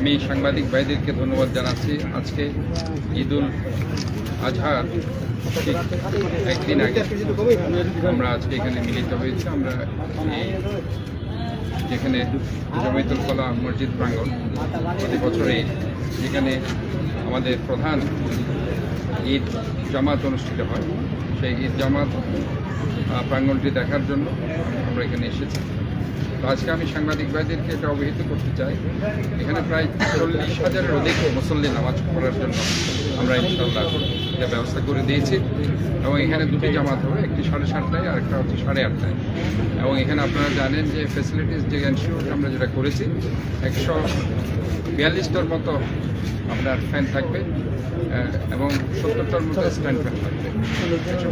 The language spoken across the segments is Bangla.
আমি সাংবাদিক ভাইদেরকে ধন্যবাদ জানাচ্ছি। আজকে ঈদুল আজহার ঠিক একদিন আগে আমরা আজকে এখানে মিলিত হয়েছি। আমরা যেখানে জমিতুল কলা মসজিদ প্রাঙ্গণ, প্রতি বছরে যেখানে আমাদের প্রধান ঈদ জামাত অনুষ্ঠিত হয়। সেই ঈদ জামাত প্রাঙ্গণটি দেখার জন্য আমরা এখানে এসেছি। তো আজকে আমি সাংবাদিক ভাইদেরকে এটা অবহিত করতে চাই। এখানে প্রায় চল্লিশ হাজারের অধিক মুসল্লি নামাজ পড়ার জন্য আমরা ইনশাল্লাহ এটা ব্যবস্থা করে দিয়েছি এবং এখানে দুটি জামাত হবে, একটি সাড়ে সাতটায় আর একটা হচ্ছে সাড়ে আটটায়। এবং এখানে আপনারা জানেন যে ফেসিলিটিস যে এনশিওর আমরা যেটা করেছি, একশো বিয়াল্লিশটার মতো আপনার ফ্যান থাকবে। এবং সত্তরটার মতো স্ট্যান্ড ফ্যান থাকবে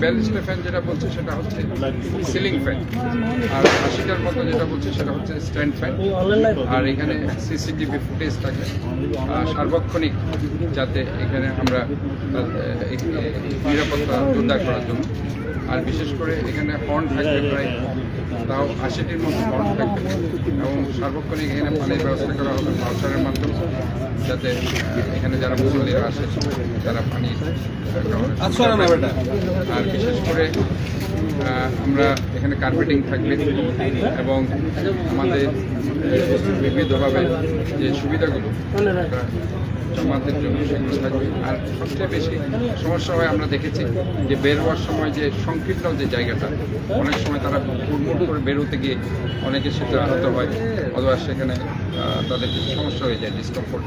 বিয়াল্লিশটা ফ্যান যেটা বলছে সেটা হচ্ছে সিলিং ফ্যান। আর আশিটার মতো যেটা বলছে সেটা হচ্ছে স্ট্যান্ড ফ্যান। আর এখানে সিসিটিভি ফুটেজ থাকে। সার্বক্ষণিক যাতে এখানে আমরা নিরাপত্তা জোরদার করার জন্য। আর বিশেষ করে এখানে হর্ন থাকবে প্রায় তাও আশিটির মতো হর্ন থাকবে এবং সার্বক্ষণিক এখানে পানির ব্যবস্থা করা হবে ভাউচারের মাধ্যমে যাতে এখানে যারা মুসল্লিরা আসে তারা পানি পায়। আর বিশেষ করে আমরা এখানে কার্পেটিং থাকবে এবং আমাদের বিবিধভাবে যে সুবিধাগুলো জামাতের জন্য সেগুলো থাকবে। আর সবচেয়ে বেশি সমস্যা হয়, আমরা দেখেছি যে বের হওয়ার সময় যে সংকীর্ণ যে জায়গাটা, অনেক সময় তারা হুড়মুড় করে বেরোতে গিয়ে অনেকে সেটা আহত হয়, অথবা সেখানে তাদের কিছু সমস্যা হয়ে যায় ডিসকমফোর্ট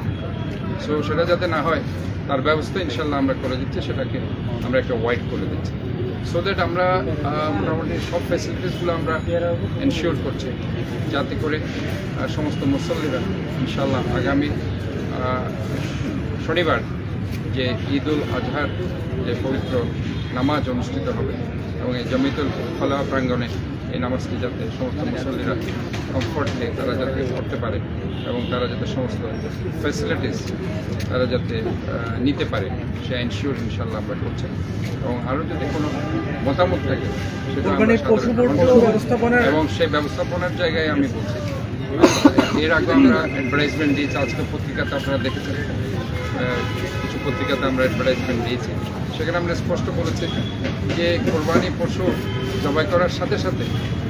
সো সেটা যাতে না হয়, তার ব্যবস্থা ইনশাল্লাহ আমরা করে দিচ্ছি, সেটাকে আমরা একটা ওয়াইড করে দিচ্ছি। সো দ্যাট আমরা মোটামুটি সব ফ্যাসিলিটিসগুলো আমরা এনশিওর করছি, যাতে করে সমস্ত মুসল্লিরা ইনশাল্লাহ আগামী শনিবার যে ঈদ উল আজহার যে পবিত্র নামাজ অনুষ্ঠিত হবে এবং এই জমিতুল ফলা প্রাঙ্গণে এই নামাজটি যাতে সমস্ত মুসল্লিরা কমফর্টলি তারা যাতে করতে পারে এবং তারা যাতে সমস্ত ফ্যাসিলিটিস তারা যাতে নিতে পারে সে এনশিওর ইনশাল্লাহ আমরা করছি। এবং আরও যদি কোনো মতামত থাকে সেটা এবং সেই ব্যবস্থাপনার জায়গায় আমি বলছি। এর আগে আমরা অ্যাডভার্টাইজমেন্ট দিয়েছি আজকে পত্রিকাতে আপনারা দেখেছেন। কিছু পত্রিকাতে আমরা অ্যাডভার্টাইজমেন্ট দিয়েছি। সেখানে আমরা স্পষ্ট বলেছি যে কোরবানি পশু জবাই করার সাথে সাথে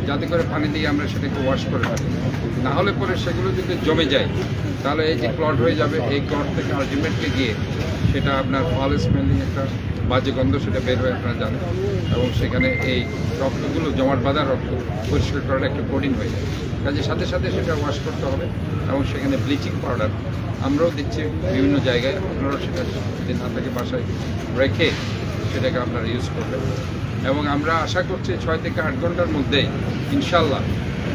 যাতে করে পানি দিয়ে আমরা সেটাকে ওয়াশ করে রাখি। না হলে পরে সেগুলো যদি জমে যায়, তাহলে এই যে ক্লট হয়ে যাবে, এই ক্লট থেকে আলটিমেটলি গিয়ে সেটা আপনার ফল স্মেলিং একটা বাজে গন্ধ সেটা বের হয়ে, আপনারা জানেন। এবং সেখানে এই রক্তগুলো, জমাট বাঁধা রক্ত পরিষ্কার করাটা একটু কঠিন হয়ে যায়। কাজে সাথে সাথে সেটা ওয়াশ করতে হবে এবং সেখানে ব্লিচিং পাউডার আমরাও দিচ্ছি বিভিন্ন জায়গায়। আপনারাও সেটা যদি না থাকে বাসায় রেখে সেটাকে আপনারা ইউজ করবেন। এবং আমরা আশা করছি ছয় থেকে আট ঘণ্টার মধ্যে ইনশাল্লাহ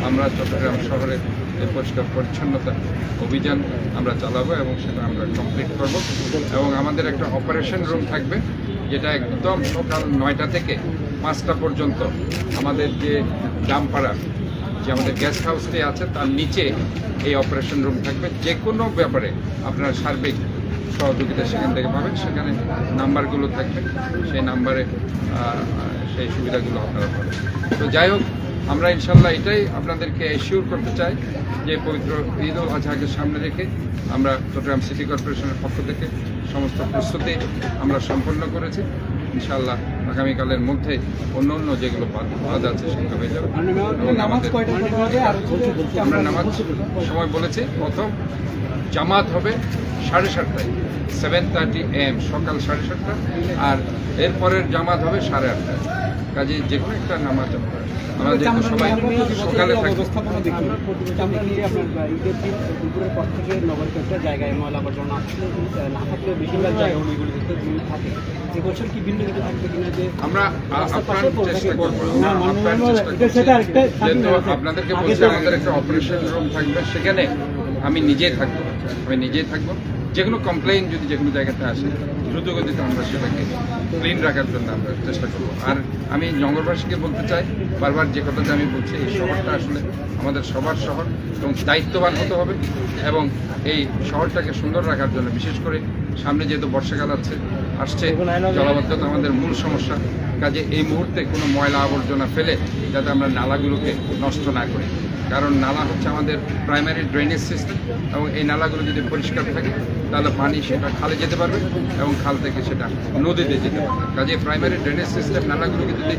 আমরা চট্টগ্রাম শহরে পরিষ্কার পরিচ্ছন্নতা অভিযান আমরা চালাবো এবং সেটা আমরা কমপ্লিট করব। এবং আমাদের একটা অপারেশন রুম থাকবে যেটা একদম সকাল নয়টা থেকে পাঁচটা পর্যন্ত আমাদের যে ডামপাড়া, যে আমাদের গেস্ট হাউসটি আছে, তার নিচে এই অপারেশন রুম থাকবে। যে কোনো ব্যাপারে আপনার সার্বিক সহযোগিতা সেখান থেকে পাবেন। সেখানে নাম্বারগুলো থাকবে। সেই নাম্বারে সেই সুবিধাগুলো আপনারা পাবেন। তো যাই হোক আমরা ইনশাল্লাহ এটাই আপনাদেরকে এশিওর করতে চাই যে পবিত্র ঈদ উল আজহাকে সামনে রেখে আমরা চট্টগ্রাম সিটি কর্পোরেশনের পক্ষ থেকে সমস্ত প্রস্তুতি আমরা সম্পন্ন করেছি। ইনশাল্লাহ আগামীকালের মধ্যে অন্য অন্য যেগুলো বাদ আছে সেগুলো হয়ে যাবে। আমরা নামাজ সময় বলেছি। প্রথম জামাত হবে সাড়ে সাতটায় সেভেন থার্টি এম সকাল সাড়ে সাতটা। আর এরপরের জামাত হবে সাড়ে আটটায়। কাজে যে কোনো একটা নামাজ যেহেতু সবাই সকালে দুপুরের পর থেকে নগর কয়েকটা জায়গায় ময়লা আবর্জনা আসলে না থাকলেও বেশিরভাগ জায়গায় ওইগুলিতে থাকে। এবছর কি ভিন্ন কিছু থাকবে কিনা যে আমরা চেষ্টা করব। আপনাদেরকে বলছি আমাদের একটা অপারেশন রুম থাকবে। সেখানে আমি নিজেই থাকব। আমি নিজেই থাকব। যে কোনো কমপ্লেন যদি যে কোনো জায়গাতে আসে দ্রুত গতিতে আমরা সেটাকে ক্লিন রাখার জন্য আমরা চেষ্টা করব। আর আমি জঙ্গলবাসীকে বলতে চাই, বারবার যে কথাটা আমি বলছি, এই শহরটা আসলে আমাদের সবার শহর এবং দায়িত্ববান হতে হবে এবং এই শহরটাকে সুন্দর রাখার জন্য, বিশেষ করে সামনে যেহেতু বর্ষাকাল আছে, আসছে জলাবদ্ধতা আমাদের মূল সমস্যা। কাজে এই মুহূর্তে কোনো ময়লা আবর্জনা ফেলে যাতে আমরা নালাগুলোকে নষ্ট না করি। কারণ নালা হচ্ছে আমাদের প্রাইমারি ড্রেনেজ সিস্টেম এবং এই নালাগুলো যদি পরিষ্কার থাকে, তাহলে পানি সেটা খালে যেতে পারবে এবং খাল থেকে সেটা নদীতে যেতে পারবে। কাজে প্রাইমারি ড্রেনেজ সিস্টেম নালাগুলোকে যদি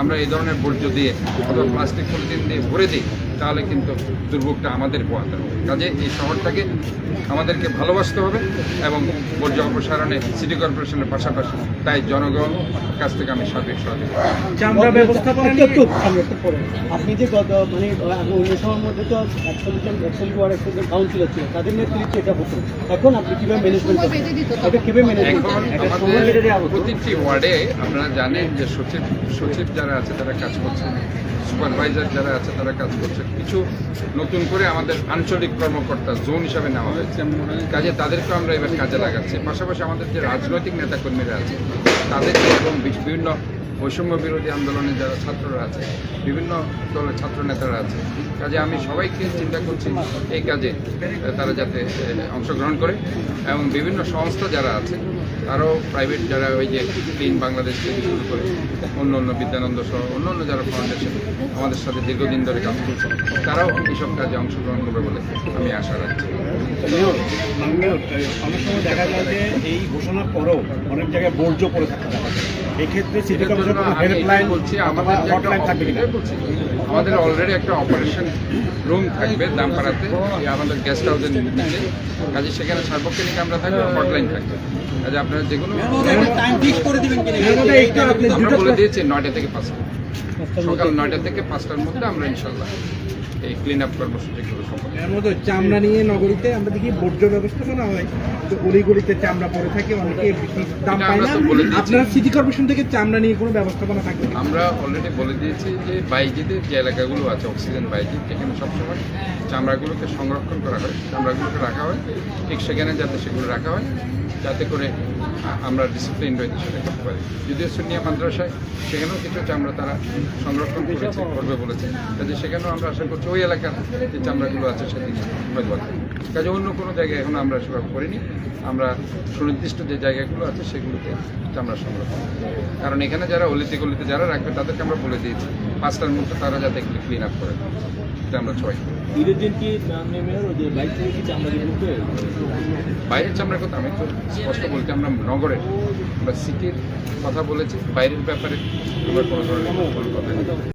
আমরা এই ধরনের বর্জ্য দিয়ে অথবা প্লাস্টিক পলিথিন দিয়ে ভরে দিই তাহলে কিন্তু দুর্ভোগটা আমাদের পোয়াতে হবে। কাজে এই শহরটাকে আমাদেরকে ভালোবাসতে হবে এবং বর্জ্য অপসারণে সিটি কর্পোরেশনের পাশাপাশি তাই জনগণ কাছ থেকে আমি সার্বিক সহযোগিতা। আপনি যে মানে আগে অন্য সময়ের মধ্যে তো একচল্লিশ জন একচল্লিশ ওয়ার্ড একচল্লিশ কাউন্সিলর ছিল তাদের নেতৃত্বে এটা হতো। এখন আপনি কীভাবে ম্যানেজমেন্ট এটা কীভাবে প্রতিটি ওয়ার্ডে আপনারা জানেন যে সচিব সচিব যারা আছে তারা কাজ করছেন। সুপারভাইজার যারা আছে, তারা কাজ করছে। কিছু নতুন করে আমাদের আঞ্চলিক কর্মকর্তা জোন হিসাবে নেওয়া হয়েছে। কাজে তাদেরকে আমরা এবার কাজে লাগাচ্ছি। পাশাপাশি আমাদের যে রাজনৈতিক নেতাকর্মীরা আছে, তাদেরকে এবং বিভিন্ন বৈষম্য বিরোধী আন্দোলনে যারা ছাত্ররা আছে, বিভিন্ন দলের ছাত্র নেতারা আছে, কাজে আমি সবাইকে চিন্তা করছি এই কাজে তারা যাতে অংশগ্রহণ করে এবং বিভিন্ন সংস্থা যারা আছে, তারাও প্রাইভেট যারা ওই যে ক্লিন বাংলাদেশ থেকে শুরু করে অন্য অন্য বিদ্যানন্দ সহ অন্য অন্য যারা ফাউন্ডেশন আমাদের সাথে দীর্ঘদিন ধরে কাজ করছে, তারাও এইসব কাজে অংশগ্রহণ করবে বলে আমি আশা রাখছি। অনেক সময় দেখা যায় যে এই ঘোষণার পরেও অনেক জায়গায় বর্জ্য পড়ে থাকতে এক্ষেত্রে সিটি হেল্পলাইন বলছি আমাদের হটলাইন থাকবে কিনা? আমাদের অলরেডি একটা অপারেশন রুম থাকবে দামপাড়াতে এই আমাদের গেস্ট হাউসের নিচে। কাজে সেখানে সার্বক্ষণিক আমরা থাকবে হটলাইন থাকবে। কাজে আপনারা যে কোনো টাইম ফিক্স করে দিবেন কিনা? এর মধ্যে একটু আপনি আমরা বলে দিয়েছি নয়টা থেকে পাঁচটা। সকাল নয়টা থেকে পাঁচটার মধ্যে আমরা ইনশাল্লাহ এই ক্লিন আপ কর্মসূচিগুলো সম্পন্ন এর মধ্যে চামড়া নিয়ে নগরীতে আমরা দেখি বর্জ্য ব্যবস্থাপনা হয়। তো অলিগলিতে চামড়া পড়ে থাকে অনেকে দাম পায় না। আপনারা সিটি কর্পোরেশন থেকে চামড়া নিয়ে কোনো ব্যবস্থাপনা থাকবে না? আমরা অলরেডি বলে দিয়েছি যে বাইজিদের যে এলাকাগুলো আছে অক্সিজেন বাইজি যেখানে সবসময় চামড়াগুলোকে সংরক্ষণ করা হয় চামড়াগুলোকে রাখা হয়। ঠিক সেখানে যাতে সেগুলো রাখা হয়। যাতে করে আমরা ডিসিপ্লিন রয়েছে সেটা করতে পারি যদিও সুনিয়া মাদ্রাসায় সেখানেও কিছু চামড়া তারা সংরক্ষণ করেছে, করবে বলেছে কাজে সেখানেও আমরা আশা করছি ওই এলাকার যে চামড়াগুলো আছে সেদিকে আছে। কাজে অন্য কোনো জায়গায় এখন আমরা সেভাবে করিনি। আমরা সুনির্দিষ্ট যে জায়গাগুলো আছে সেগুলোতে চামড়া সংরক্ষণ। কারণ এখানে যারা অলিতে গলিতে যারা রাখবে তাদেরকে আমরা বলে দিয়েছি পাঁচটার মধ্যে তারা যাতে একটু ক্লিন আপ করে। এটা আমরা ছয় বাইরের চামড়ার কথা আমি তো স্পষ্ট বলছি আমরা নগরের আমরা সিটির কথা বলেছি বাইরের ব্যাপারে আমরা কোনো ধরনের কথা